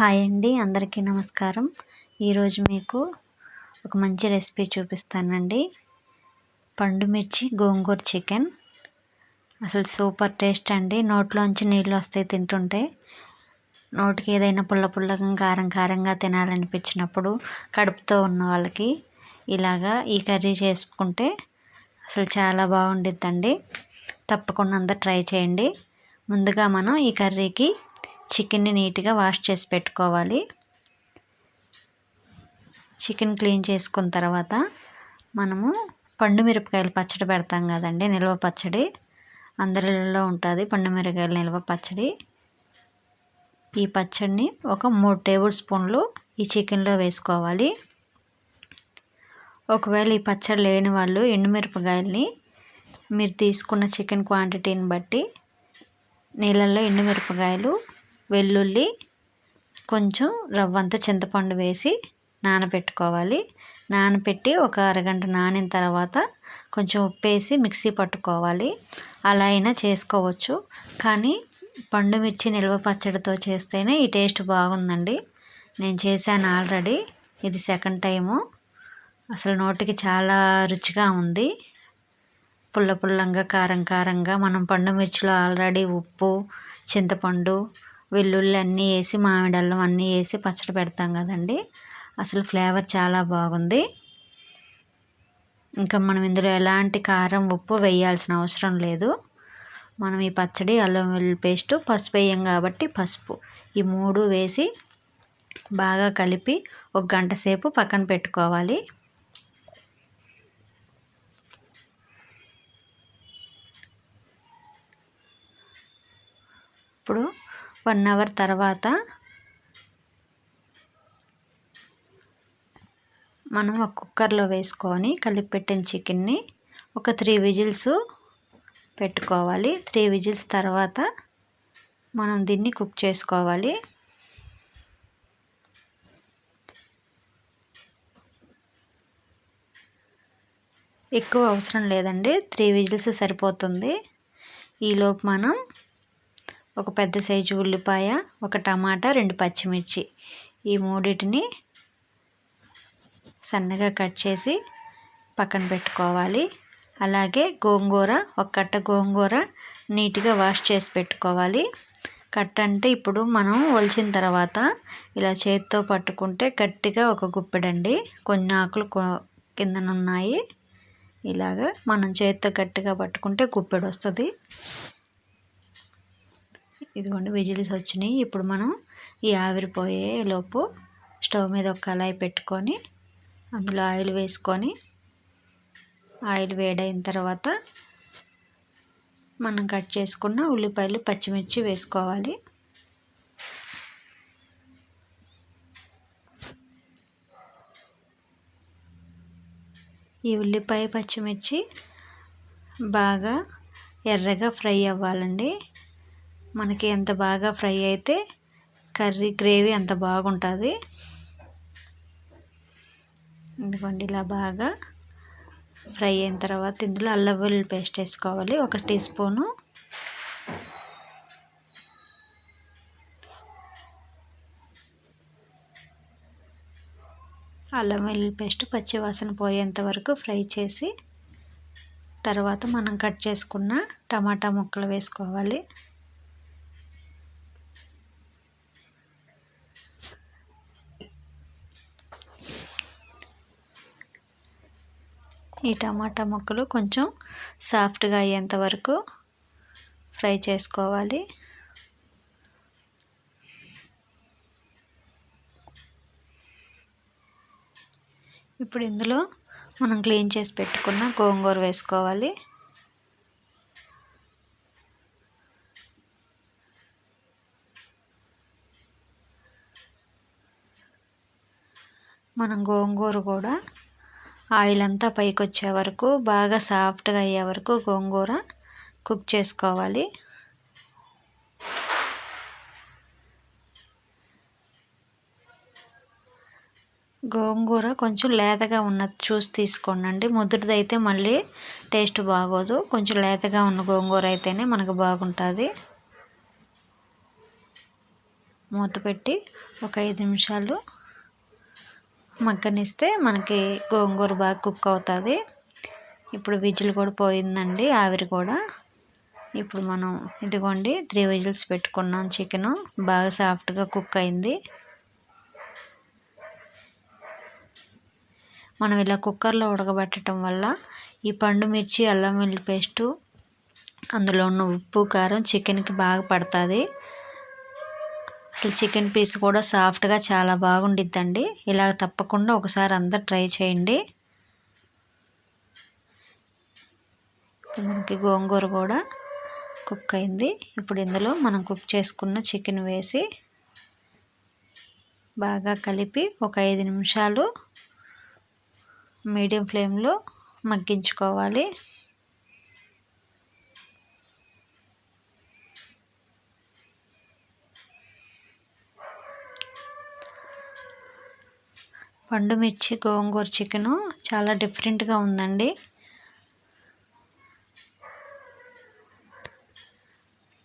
Hi అండి అందరికీ నమస్కారం. ఈరోజు మీకు ఒక మంచి రెసిపీ చూపిస్తానండి. పండు మిర్చి గోంగూర చికెన్. అసలు సూపర్ టేస్ట్ అండి. నోట్లోంచి నీళ్ళు వస్తాయి తింటుంటే. నోటికి ఏదైనా పుల్ల పుల్లగా కారం కారంగా తినాలనిపించినప్పుడు కడుపుతో ఉన్న వాళ్ళకి ఇలాగా ఈ కర్రీ చేసుకుంటే అసలు చాలా బాగుండిద్దండి. తప్పకుండా అంతా ట్రై చేయండి. ముందుగా మనం ఈ కర్రీకి చికెన్ని నీట్గా వాష్ చేసి పెట్టుకోవాలి. చికెన్ క్లీన్ చేసుకున్న తర్వాత మనము పండు మిరపకాయలు పచ్చడి పెడతాం కదండి నిల్వ పచ్చడి. అందరిలో ఉంటుంది పండు మిరపకాయలు నిల్వ పచ్చడి. ఈ పచ్చడిని ఒక మూడు టేబుల్ స్పూన్లు ఈ చికెన్లో వేసుకోవాలి. ఒకవేళ ఈ పచ్చడి లేని వాళ్ళు ఎండుమిరపకాయలని మీరు తీసుకున్న చికెన్ క్వాంటిటీని బట్టి నీళ్ళల్లో ఎండుమిరపకాయలు వెల్లుల్లి కొంచెం రవ్వంత చింతపండు వేసి నానబెట్టుకోవాలి. నానబెట్టి ఒక అరగంట నానిన తర్వాత కొంచెం ఉప్పు వేసి మిక్సీ పట్టుకోవాలి. అలా అయినా చేసుకోవచ్చు. కానీ పండు మిర్చి నిల్వ పచ్చడితో చేస్తేనే ఈ టేస్ట్ బాగుందండి. నేను చేశాను ఆల్రెడీ. ఇది సెకండ్ టైము. అసలు నోటికి చాలా రుచిగా ఉంది. పుల్ల పుల్లంగా కారం కారంగా మనం పండు మిర్చిలో ఆల్రెడీ ఉప్పు చింతపండు వెల్లుల్లి అన్నీ వేసి మామిడి అల్లం అన్నీ వేసి పచ్చడి పెడతాం కదండి. అసలు ఫ్లేవర్ చాలా బాగుంది. ఇంకా మనం ఇందులో ఎలాంటి కారం ఉప్పు వేయాల్సిన అవసరం లేదు. మనం ఈ పచ్చడి అల్లం వెల్లుల్లి పేస్ట్ పసుపు వేయం కాబట్టి పసుపు. ఈ మూడు వేసి బాగా కలిపి ఒక గంట సేపు పక్కన పెట్టుకోవాలి. ఇప్పుడు వన్ అవర్ తర్వాత మనం ఒక కుక్కర్లో వేసుకొని కలిపి పెట్టిన చికెన్ని ఒక త్రీ విజిల్స్ పెట్టుకోవాలి. త్రీ విజిల్స్ తర్వాత మనం దీన్ని కుక్ చేసుకోవాలి. ఎక్కువ అవసరం లేదండి. త్రీ విజిల్స్ సరిపోతుంది. ఈలోపు మనం ఒక పెద్ద సైజు ఉల్లిపాయ ఒక టమాటా రెండు పచ్చిమిర్చి. ఈ మూడింటిని సన్నగా కట్ చేసి పక్కన పెట్టుకోవాలి. అలాగే గోంగూర ఒక కట్ట గోంగూర నీట్గా వాష్ చేసి పెట్టుకోవాలి. కట్ట అంటే ఇప్పుడు మనం ఒలిచిన తర్వాత ఇలా చేతితో పట్టుకుంటే గట్టిగా ఒక గుప్పెడండి. కొన్ని ఆకులు కిందనున్నాయి. ఇలాగా మనం చేతితో గట్టిగా పట్టుకుంటే గుప్పెడు వస్తుంది ఇదిగోండి విజిల్స్ వచ్చినాయి. ఇప్పుడు మనం ఈ ఆవిరిపోయే లోపు స్టవ్ మీద ఒక కళాయి పెట్టుకొని అందులో ఆయిల్ వేసుకొని ఆయిల్ వేడైన తర్వాత మనం కట్ చేసుకున్న ఉల్లిపాయలు పచ్చిమిర్చి వేసుకోవాలి. ఈ ఉల్లిపాయ పచ్చిమిర్చి బాగా ఎర్రగా ఫ్రై అవ్వాలండి. మనకి ఎంత బాగా ఫ్రై అయితే కర్రీ గ్రేవీ అంత బాగుంటుంది. ఎందుకండి ఇలా బాగా ఫ్రై అయిన తర్వాత ఇందులో అల్లం వెల్లుల్లి పేస్ట్ వేసుకోవాలి. ఒక టీ స్పూను. అల్లం వెల్లుల్లి పేస్ట్ పచ్చివాసన పోయేంత వరకు ఫ్రై చేసి తర్వాత మనం కట్ చేసుకున్న టమాటా ముక్కలు వేసుకోవాలి. ఈ టమాటా ముక్కలు కొంచెం సాఫ్ట్గా అయ్యేంత వరకు ఫ్రై చేసుకోవాలి. ఇప్పుడు ఇందులో మనం క్లీన్ చేసి పెట్టుకున్న గోంగూర వేసుకోవాలి. మనం గోంగూర కూడా ఆయిల్ అంతా పైకి వచ్చే వరకు బాగా సాఫ్ట్గా అయ్యే వరకు గోంగూర కుక్ చేసుకోవాలి. గోంగూర కొంచెం లేతగా ఉన్నది చూసి తీసుకోండి ముదురుదైతే అయితే మళ్ళీ టేస్ట్ బాగోదు. కొంచెం లేతగా ఉన్న గోంగూర అయితేనే మనకు బాగుంటుంది. మూత పెట్టి ఒక ఐదు నిమిషాలు మగ్గనిస్తే మనకి గోంగూర బాగా కుక్ అవుతుంది. ఇప్పుడు విజిల్ కూడా పోయిందండి ఆవిరి కూడా. ఇప్పుడు మనం ఇదిగోండి త్రీ విజిల్స్ పెట్టుకున్నాం చికెను. బాగా సాఫ్ట్గా కుక్ అయింది. మనం ఇలా కుక్కర్లో ఉడకబెట్టడం వల్ల ఈ పండు మిర్చి అల్లం వెల్లుల్లి పేస్టు అందులో ఉన్న ఉప్పు కారం చికెన్కి బాగా పడుతుంది. అసలు చికెన్ పీస్ కూడా సాఫ్ట్గా చాలా బాగుండిద్దండి. ఇలా తప్పకుండా ఒకసారి అందరు ట్రై చేయండి. మనకి గోంగూర కూడా కుక్ అయింది. ఇప్పుడు ఇందులో మనం కుక్ చేసుకున్న చికెన్ వేసి బాగా కలిపి ఒక ఐదు నిమిషాలు మీడియం ఫ్లేమ్లో మగ్గించుకోవాలి. పండు మిర్చి గోంగూర చికెను చాలా డిఫరెంట్గా ఉందండి.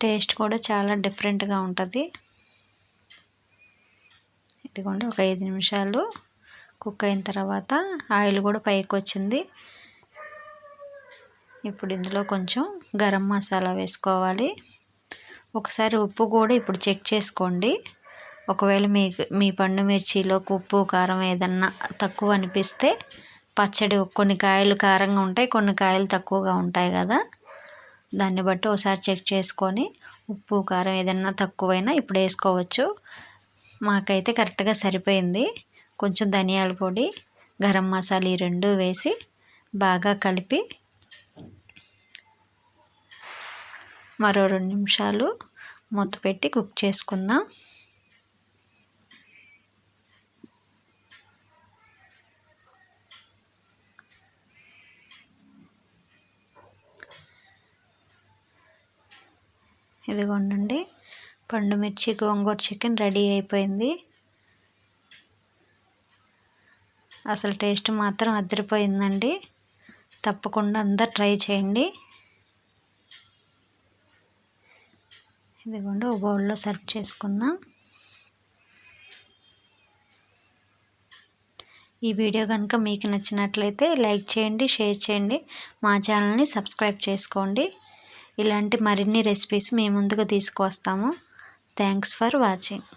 టేస్ట్ కూడా చాలా డిఫరెంట్గా ఉంటుంది. ఇదిగోండి ఒక ఐదు నిమిషాలు కుక్ అయిన తర్వాత ఆయిల్ కూడా పైకి వచ్చింది ఇప్పుడు ఇందులో కొంచెం గరం మసాలా వేసుకోవాలి. ఒకసారి ఉప్పు కూడా ఇప్పుడు చెక్ చేసుకోండి. ఒకవేళ మీ మీ పండు మిర్చిలో ఉప్పు కారం ఏదన్నా తక్కువ అనిపిస్తే పచ్చడి కొన్ని కాయలు కారంగా ఉంటాయి కొన్ని కాయలు తక్కువగా ఉంటాయి కదా. దాన్ని బట్టి ఒకసారి చెక్ చేసుకొని ఉప్పు కారం ఏదన్నా తక్కువైనా ఇప్పుడు వేసుకోవచ్చు. మాకైతే కరెక్ట్గా సరిపోయింది. కొంచెం ధనియాల పొడి గరం మసాలా ఈ రెండు వేసి బాగా కలిపి మరో రెండు నిమిషాలు మూత పెట్టి కుక్ చేసుకుందాం. ఇదిగోండి పండు మిర్చి గోంగూర చికెన్ రెడీ అయిపోయింది. అసలు టేస్ట్ మాత్రం అదిరిపోయిందండి. తప్పకుండా అందరు ట్రై చేయండి. ఇదిగోండి ఓ బౌల్లో సర్వ్ చేసుకుందాం. ఈ వీడియో కనుక మీకు నచ్చినట్లయితే లైక్ చేయండి షేర్ చేయండి. మా ఛానల్ని సబ్స్క్రైబ్ చేసుకోండి. ఇలాంటి మరిన్ని రెసిపీస్ మీ ముందుకు తీసుకువస్తాము. Thanks for watching